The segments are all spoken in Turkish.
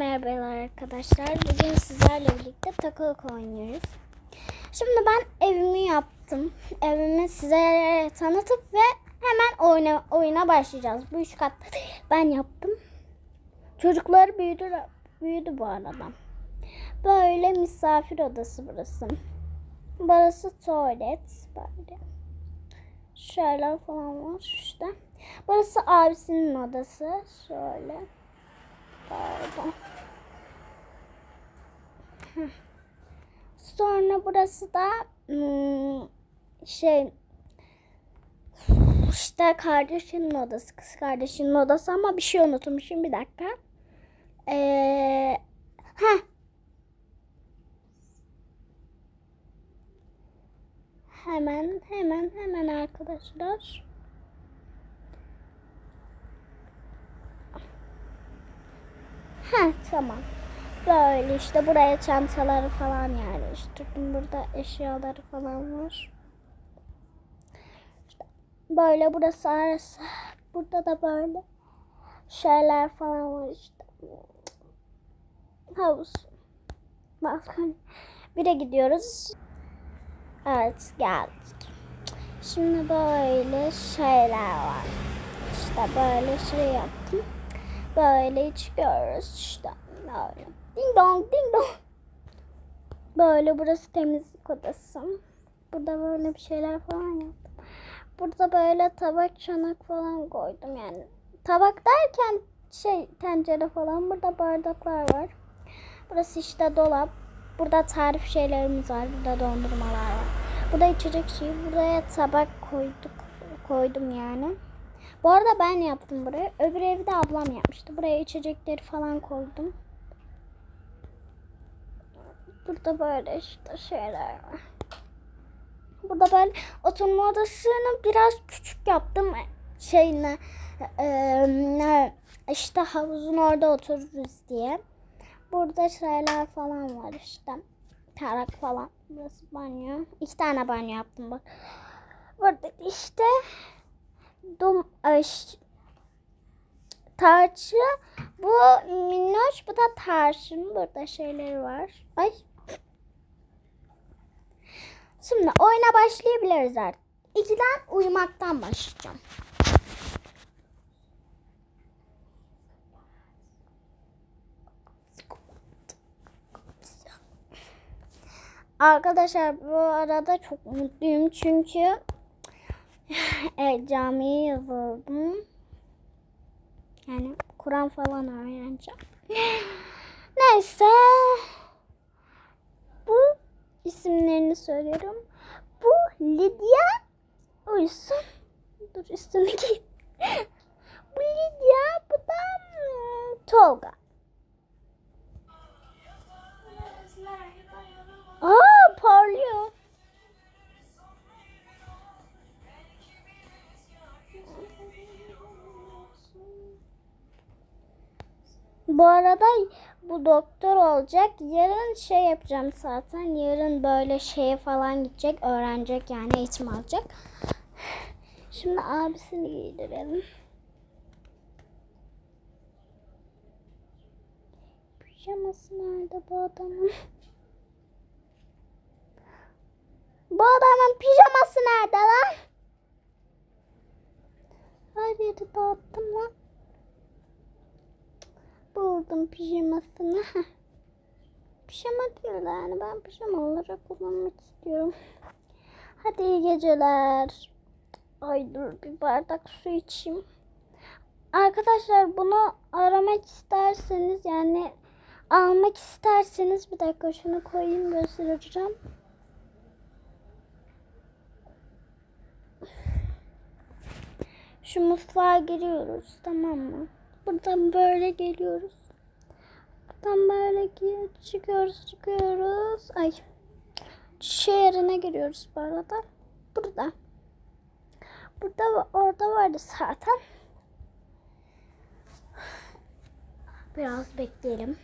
Merhabalar arkadaşlar. Bugün sizlerle birlikte takılık oynuyoruz. Şimdi ben evimi yaptım. Evimi size tanıtıp ve hemen oyuna, oyuna başlayacağız. Bu üç değil. Ben yaptım. Çocuklar büyüdü, büyüdü bu arada. Böyle misafir odası burası. Burası tuvalet. Böyle. Şöyle falan var işte. Burası abisinin odası. Şöyle. Pardon. Sonra burası da hmm, şey işte kardeşinin odası, kız kardeşinin odası ama bir şey unutmuşum bir dakika. Ee, heh. Hemen hemen hemen arkadaşlar. Ha tamam. Böyle işte buraya çantaları falan yerleştirdim. Burada eşyaları falan var. Böyle burası arası. Burada da böyle şeyler falan var işte. Havuz. Balkon. Bir de gidiyoruz. Evet geldik. Şimdi böyle şeyler var. İşte böyle şey yaptım. Böyle çıkıyoruz işte. Böyle. Ding dong ding dong. Böyle burası temizlik odası. Burada böyle bir şeyler falan yaptım. Burada böyle tabak çanak falan koydum yani. Tabak derken şey tencere falan. Burada bardaklar var. Burası işte dolap. Burada tarif şeylerimiz var. Burada dondurmalar var. Burada içecek şey. Buraya tabak koyduk. Koydum yani. Bu arada ben yaptım burayı. Öbür evde ablam yapmıştı. Buraya içecekleri falan koydum. Burada böyle işte şeyler var. Burada böyle oturma odasını biraz küçük yaptım. Şeyine e, işte havuzun orada otururuz diye. Burada şeyler falan var işte. Tarak falan. Burası banyo. İki tane banyo yaptım bak. Burada işte dum aş, tarçı. Bu minnoş bu da tarçın. Burada şeyleri var. Ay. Şimdi oyuna başlayabiliriz artık İkiden uyumaktan başlayacağım. Arkadaşlar bu arada çok mutluyum çünkü evet, camiye yazıldım. Yani Kur'an falan öğreneceğim. Neyse. Bu isimlerini söylüyorum. Bu Lidya uyusun. Dur üstüne giy. bu Lidya, bu da hmm, Tolga. Aa parlıyor. Bu arada bu doktor olacak. Yarın şey yapacağım zaten. Yarın böyle şeye falan gidecek. Öğrenecek yani eğitim alacak. Şimdi abisini giydirelim. Pijaması nerede bu adamın? Bu adamın pijaması nerede lan? Her yeri dağıttım lan. Buldum pijamasını. Pijama değil de yani ben pijama olarak kullanmak istiyorum. Hadi iyi geceler. Ay dur bir bardak su içeyim. Arkadaşlar bunu aramak isterseniz yani almak isterseniz bir dakika şunu koyayım göstereceğim. Şu mutfağa giriyoruz tamam mı? Buradan böyle geliyoruz. Buradan böyle çıkıyoruz çıkıyoruz. Ay yerine giriyoruz bu arada. Burada. Burada orada vardı zaten. Biraz bekleyelim.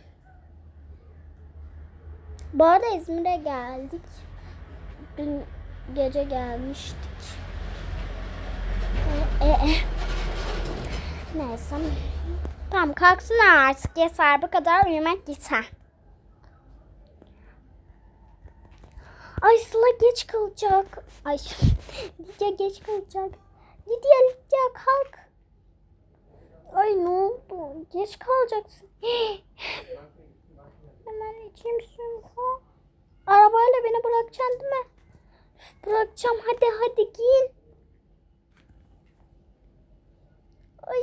Bu arada İzmir'e geldik. Dün gece gelmiştik. E, e, e. Neyse. Tamam kalksınlar artık yeter bu kadar uyumak yeter. Ay Sıla geç kalacak. Ay Lidya geç kalacak. Lidya Lidya kalk. Ay ne oldu? Geç kalacaksın. Hemen içeyim suyumu. Arabayla beni bırakacaksın değil mi? Bırakacağım hadi hadi giyin. Ay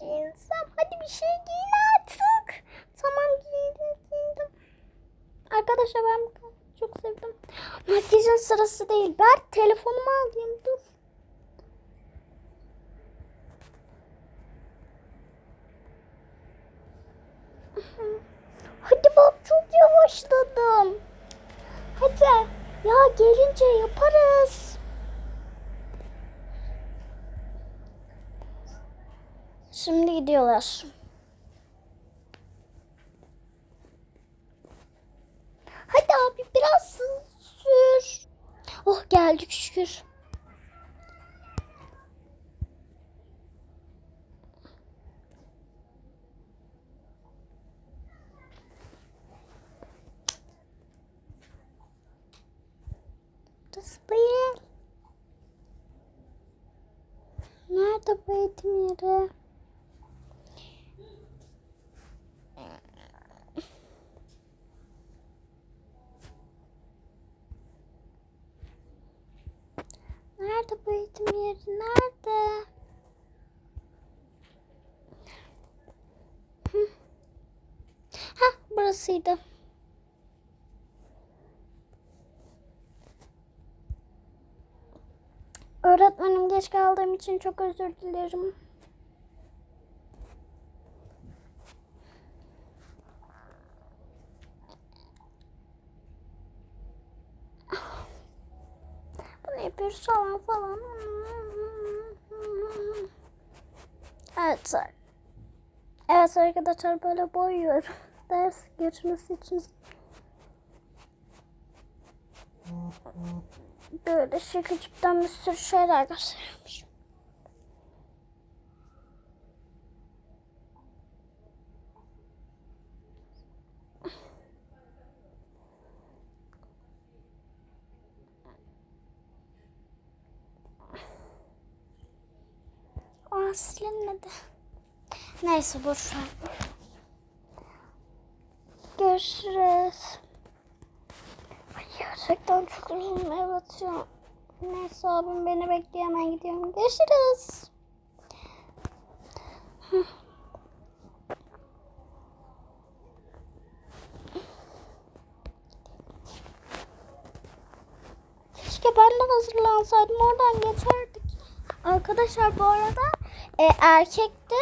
giyinsem? Hadi bir şey giyin artık. Tamam giyindim giyindim. Arkadaşlar ben çok sevdim. Makyajın sırası değil. Ben telefonumu alayım dur. Hadi bak çok yavaşladım. Hadi. Ya gelince yaparız. Şimdi gidiyorlar. Hadi abi biraz sür. Oh geldik şükür. Nerede bu eğitim yeri? Nerede bu eğitim yeri? Nerede? Hah burasıydı. Öğretmenim geç kaldığım için çok özür dilerim. Bunu yapıyoruz falan falan. Evet. Evet arkadaşlar böyle boyuyorum. Ders geçmesi için. Böyle şakacıktan bir sürü şeyler gösteriyormuş. Aa silinmedi. Neyse boş ver. Görüşürüz. Ay, gerçekten çok uzun evet ya. Neyse abim beni bekliyor hemen gidiyorum. Görüşürüz. Keşke ben de hazırlansaydım oradan geçerdik. Arkadaşlar bu arada e, erkekte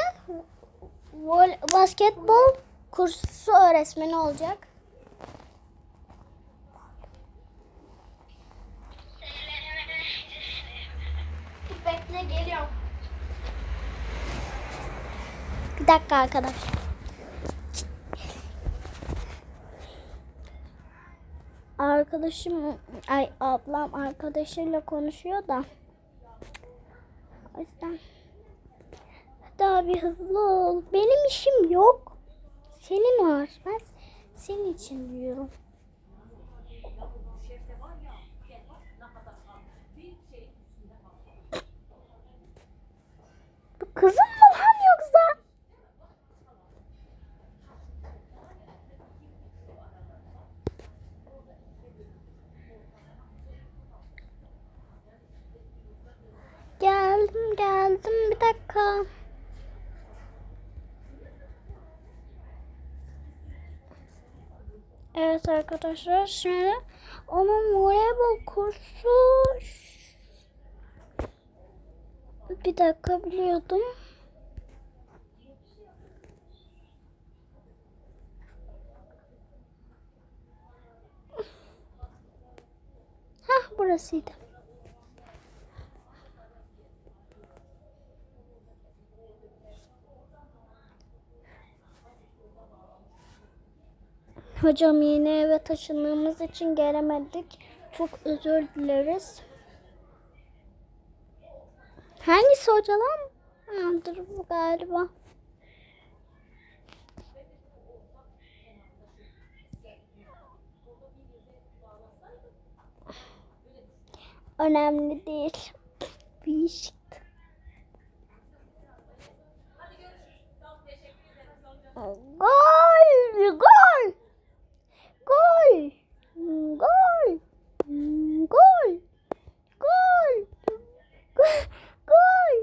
vol, basketbol kursu öğretmeni olacak. Bekle geliyorum. Bir dakika arkadaşlar. Arkadaşım, ay ablam arkadaşıyla konuşuyor da. O yüzden. Hadi abi hızlı ol. Benim işim yok. Senin var. Ben senin için diyorum. Bu kızım mı lan yoksa? Geldim geldim bir dakika. Evet arkadaşlar şimdi onun voleybol kursu bir dakika biliyordum. Hah burasıydı. Hocam yeni eve taşındığımız için gelemedik. Çok özür dileriz. Hangisi hocalar? Dur bu galiba. Önemli değil. Bir çıktı. Gol! Gol! Gol! Gol! Gol! Gol! Gol! Gol!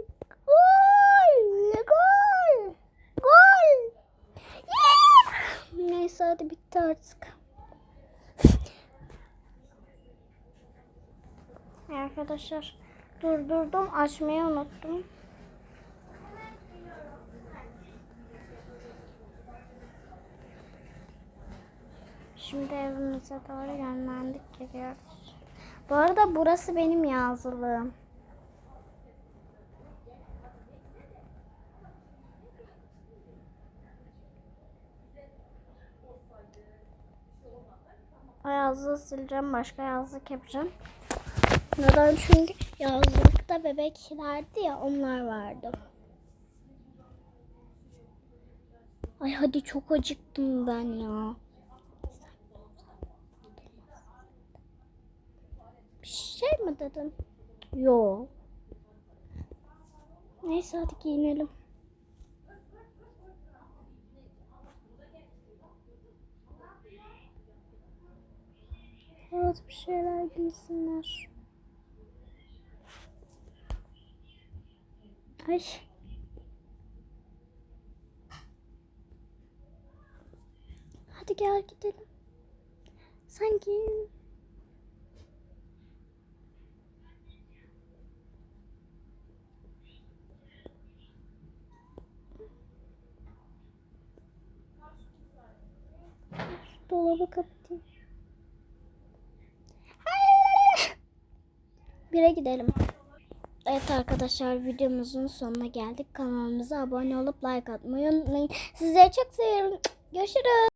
Gol! Gol! Yeah! Neyse hadi bitti artık. Arkadaşlar durdurdum açmayı unuttum. Şimdi evimize doğru yönlendik gidiyoruz. Bu arada burası benim yazlığım. O yazlığı sileceğim. Başka yazlık yapacağım. Neden? Çünkü yazlıkta bebeklerdi ya onlar vardı. Ay hadi çok acıktım ben ya. Bir şey mi dedin? Yo. Neyse hadi giyinelim. Evet bir şeyler giysinler. Ay. Hadi gel gidelim. Sen giyin. Şu dolabı kapatayım. Bire gidelim. Evet arkadaşlar videomuzun sonuna geldik. Kanalımıza abone olup like atmayı unutmayın. Sizleri çok seviyorum. Görüşürüz.